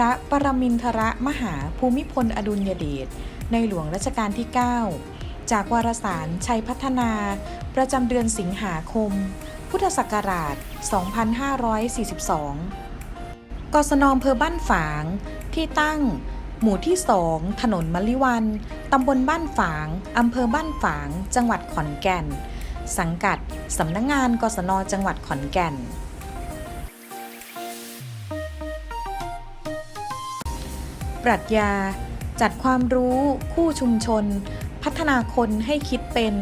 พระปรมินทรมหาภูมิพลอดุลยเดชในหลวงรัชกาลที่ 9 จากวารสารชัยพัฒนา ประจำเดือนสิงหาคม พุทธศักราช 2542 กศนอำเภอบ้านฝางที่ตั้ง หมู่ที่ 2 ถนนมะลิวัน ตำบลบ้านฝาง อำเภอบ้านฝาง จังหวัดขอนแก่น สังกัด สำนักงงานกศนจังหวัดขอนแก่น ปรัชญา จัดความรู้คู่ชุมชน พัฒนาคนให้คิดเป็น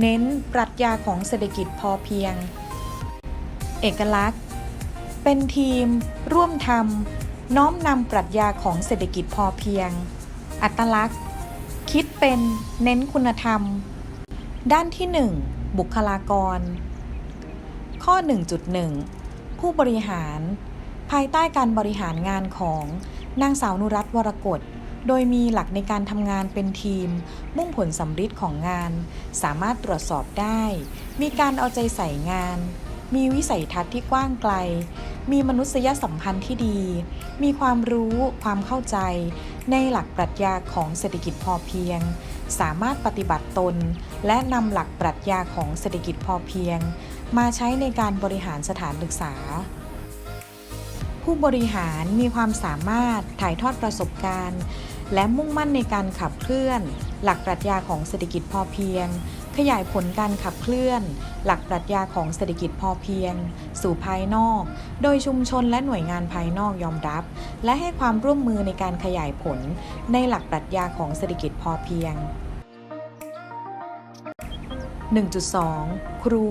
เน้นปรัชญาของเศรษฐกิจพอเพียง เอกลักษณ์ เป็นทีม ร่วมทำน้อมนำปรัชญาของเศรษฐกิจพอเพียง อัตลักษณ์ คิดเป็นเน้นคุณธรรม ด้านที่ 1 บุคลากร ข้อ 1.1 ผู้บริหาร ภายใต้การบริหารงานของ นางสาวนุรัตน์วรกฎโดยมีหลักในการทำงานเป็นทีม มุ่งผลสำฤทธิ์ของงาน สามารถตรวจสอบได้ มีการเอาใจใส่งาน มีวิสัยทัศน์ที่กว้างไกล มีมนุษยสัมพันธ์ที่ดี มีความรู้ ความเข้าใจ ในหลักปรัชญาของเศรษฐกิจพอเพียง สามารถปฏิบัติตน และนำหลักปรัชญาของเศรษฐกิจพอเพียง มาใช้ในการบริหารสถานศึกษา ผู้บริหารมีความสามารถถ่ายทอดประสบการณ์ และมุ่งมั่นในการขับเคลื่อน หลักปรัชญาของเศรษฐกิจพอเพียง ขยายผลการขับเคลื่อน หลักปรัชญาของเศรษฐกิจพอเพียง สู่ภายนอก โดยชุมชนและหน่วยงานภายนอกยอมรับ และให้ความร่วมมือในการขยายผล ในหลักปรัชญาของเศรษฐกิจพอเพียง 1.2 ครู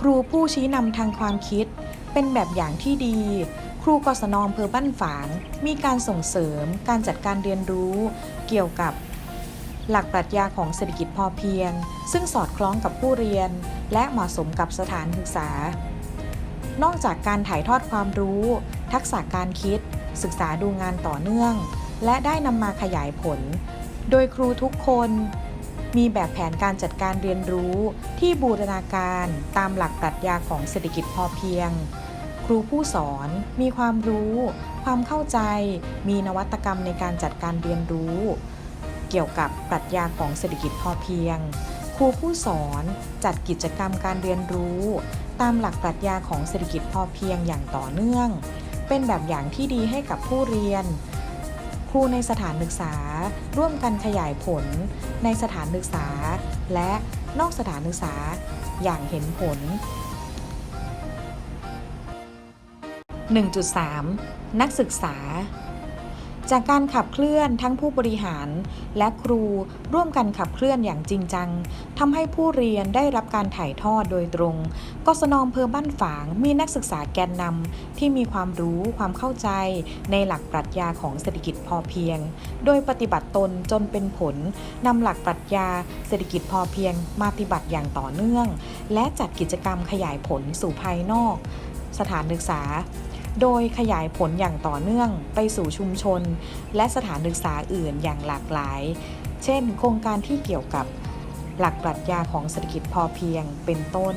ครูผู้ชี้นำทางความคิด เป็นแบบอย่างที่ดี ครูกศนอำเภอบ้านฝาง มีการส่งเสริมการจัดการเรียนรู้ เกี่ยวกับ หลักปรัชญาของเศรษฐกิจพอเพียง ซึ่งสอดคล้องกับผู้เรียน และเหมาะสมกับสถานศึกษา นอกจากการถ่ายทอดความรู้ ทักษะการคิด ศึกษาดูงานต่อเนื่อง และได้นำมาขยายผล โดยครูทุกคน มีแบบแผนการจัดการเรียนรู้ที่บูรณาการตามหลักปรัชญาของเศรษฐกิจพอเพียง ครูผู้สอนมีความรู้ ความเข้าใจ มีนวัตกรรมในการจัดการเรียนรู้ เกี่ยวกับปรัชญาของเศรษฐกิจพอเพียง ครูผู้สอนจัดกิจกรรมการเรียนรู้ ตามหลักปรัชญาของเศรษฐกิจพอเพียงอย่างต่อเนื่อง เป็นแบบอย่างที่ดีให้กับผู้เรียน ครูในสถานศึกษา ร่วมกันขยายผล ในสถานศึกษา และนอกสถานศึกษาอย่างเห็นผล 1.3 นักศึกษา จากการขับเคลื่อนทั้งผู้บริหารและครูร่วมกันขับเคลื่อนอย่างจริงจังทำให้ผู้เรียนได้รับการถ่ายทอดโดยตรงกศนอำเภอบ้านฝางมีนักศึกษาแกนนำที่มีความรู้ความเข้าใจในหลักปรัชญาของเศรษฐกิจพอเพียง โดยปฏิบัติตนจนเป็นผลนำหลักปรัชญาเศรษฐกิจพอเพียง มาปฏิบัติอย่างต่อเนื่อง และจัดกิจกรรมขยายผลสู่ภายนอก สถานศึกษา โดยขยายผลอย่างต่อเนื่องไปสู่ชุมชน และสถานศึกษาอื่นอย่างหลากหลาย เช่น โครงการที่เกี่ยวกับหลักปรัชญาของเศรษฐกิจพอเพียงเป็นต้น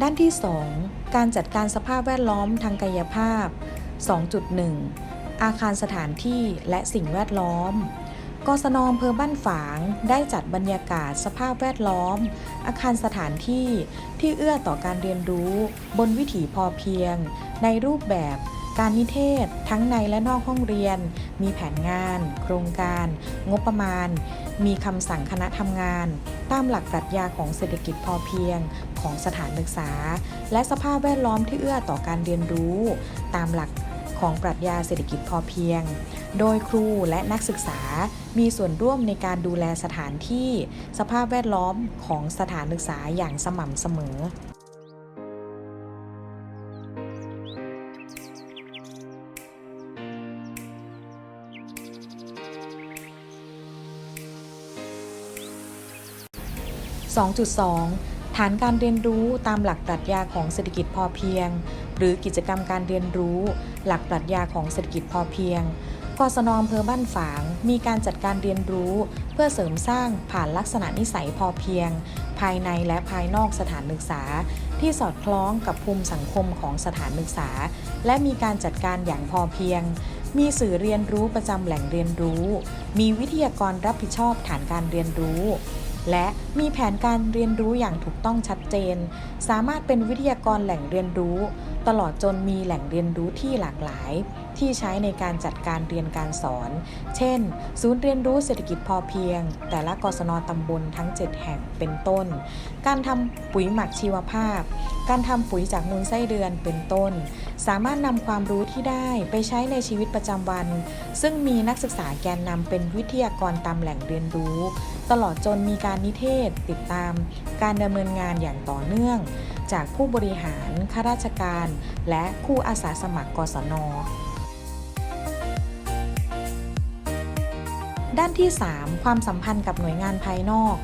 ด้านที่ 2 การจัดการสภาพแวดล้อมทางกายภาพ 2.1 อาคารสถานที่และสิ่งแวดล้อม กศนอำเภอบ้านฝางได้จัดบรรยากาศสภาพแวดล้อม อาคารสถานที่ที่เอื้อต่อการเรียนรู้ บนวิถีพอเพียง ในรูปแบบการนิเทศ ทั้งในและนอกห้องเรียน มีแผนงาน โครงการ งบประมาณ มีคำสั่งคณะทำงาน ตามหลักปรัชญาของเศรษฐกิจพอเพียงของสถานศึกษา และสภาพแวดล้อมที่เอื้อต่อการเรียนรู้ ตามหลัก ของปรัชญาเศรษฐกิจพอเพียง โดยครูและนักศึกษามีส่วนร่วมในการดูแลสถานที่ สภาพแวดล้อมของสถานศึกษาอย่างสม่ำเสมอสองจุดสองฐานการเรียนรู้ตามหลักปรัชญาของเศรษฐกิจพอเพียง หรือกิจกรรมการเรียนรู้ หลักปรัชญาของเศรษฐกิจพอเพียงกศนอำเภอบ้านฝาง มีการจัดการเรียนรู้ เพื่อเสริมสร้างผ่านลักษณะนิสัยพอเพียง ภายในและภายนอกสถานศึกษา ที่สอดคล้องกับภูมิสังคมของสถานศึกษา และมีการจัดการอย่างพอเพียง มีสื่อเรียนรู้ประจำแหล่งเรียนรู้ มีวิทยากรรับผิดชอบฐานการเรียนรู้ และมีแผนการเรียนรู้อย่างถูกต้องชัดเจน สามารถเป็นวิทยากรแหล่งเรียนรู้ ตลอดจนมีแหล่งเรียนรู้ที่หลากหลาย ที่ใช้ในการจัดการเรียนการสอน เช่น ศูนย์เรียนรู้เศรษฐกิจพอเพียง แต่ละกศนตำบลทั้ง 7 แห่งเป็นต้น การทำปุ๋ยหมักชีวภาพ การทำปุ๋ยจากมูลไส้เดือนเป็นต้น สามารถนำความรู้ที่ได้ไปใช้ในชีวิตประจำวัน ซึ่งมีนักศึกษาแกนนำเป็นวิทยากรตามแหล่งเรียนรู้ ตลอดจนมีการนิเทศติดตาม การดำเนินงานอย่างต่อเนื่อง จากผู้บริหาร ข้าราชการ และผู้อาสาสมัครกศน ด้านที่ 3 ความสัมพันธ์กับหน่วยงานภายนอก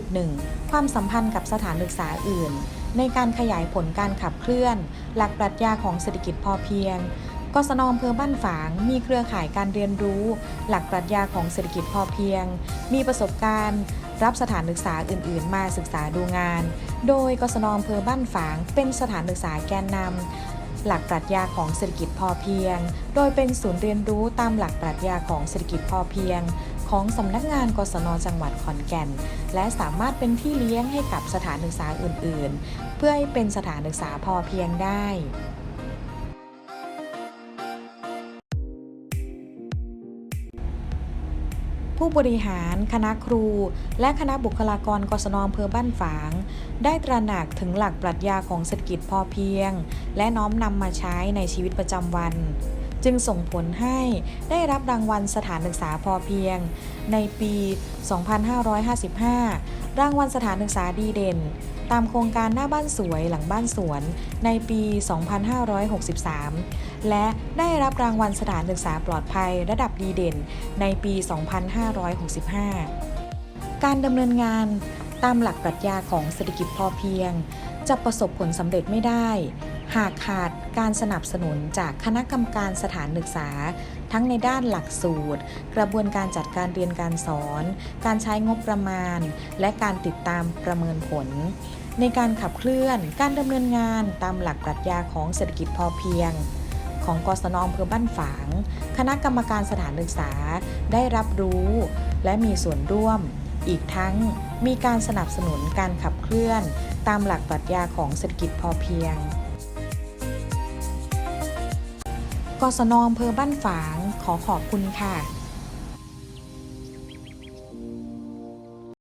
3.1 ความสัมพันธ์กับสถานศึกษาอื่น ในการขยายผลการขับเคลื่อน หลักปรัชญาของเศรษฐกิจพอเพียงกศนอำเภอบ้านฝางมีเครือข่ายการเรียนรู้ หลักปรัชญาของเศรษฐกิจพอเพียง มีประสบการณ์ รับสถานศึกษาอื่น ๆ มาศึกษาดูงาน โดยกศนอำเภอบ้านฝาง เป็นสถานศึกษาแกนนำหลักปรัชญาของเศรษฐกิจพอเพียง โดยเป็นศูนย์เรียนรู้ตามหลักปรัชญาของเศรษฐกิจพอเพียง ของสำนักงานกศนจังหวัดขอนแก่น และสามารถเป็นที่เลี้ยงให้กับสถานศึกษาอื่น ๆ เพื่อให้เป็นสถานศึกษาพอเพียงได้ ผู้บริหาร คณะครู และคณะบุคลากรกศนอำเภอบ้านฝาง ได้ตระหนักถึงหลักปรัชญาของเศรษฐกิจพอเพียง และน้อมนำมาใช้ในชีวิตประจำวัน จึงส่งผลให้ได้รับรางวัลสถานศึกษาพอเพียง ในปี 2555 รางวัลสถานศึกษาดีเด่น ตามโครงการหน้าบ้านสวยหลังบ้านสวน ในปี 2563 และได้รับรางวัลสถานศึกษาปลอดภัยระดับดีเด่นในปี 2565 การดำเนินงานตามหลักปรัชญาของเศรษฐกิจพอเพียง จะประสบผลสำเร็จไม่ได้ หากขาดการสนับสนุนจากคณะกรรมการสถานศึกษา ทั้งในด้านหลักสูตร กระบวนการจัดการเรียนการสอน การใช้งบประมาณ และการติดตามประเมินผล ในการขับเคลื่อนการดำเนินงานตามหลักปรัชญาของเศรษฐกิจพอเพียงของกศนอำเภอบ้านฝาง คณะกรรมการสถานศึกษาได้รับรู้ และมีส่วนร่วม อีกทั้งมีการสนับสนุนการขับเคลื่อน ตามหลักปรัชญาของเศรษฐกิจพอเพียง กศนอำเภอบ้านฝาง ขอขอบคุณค่ะ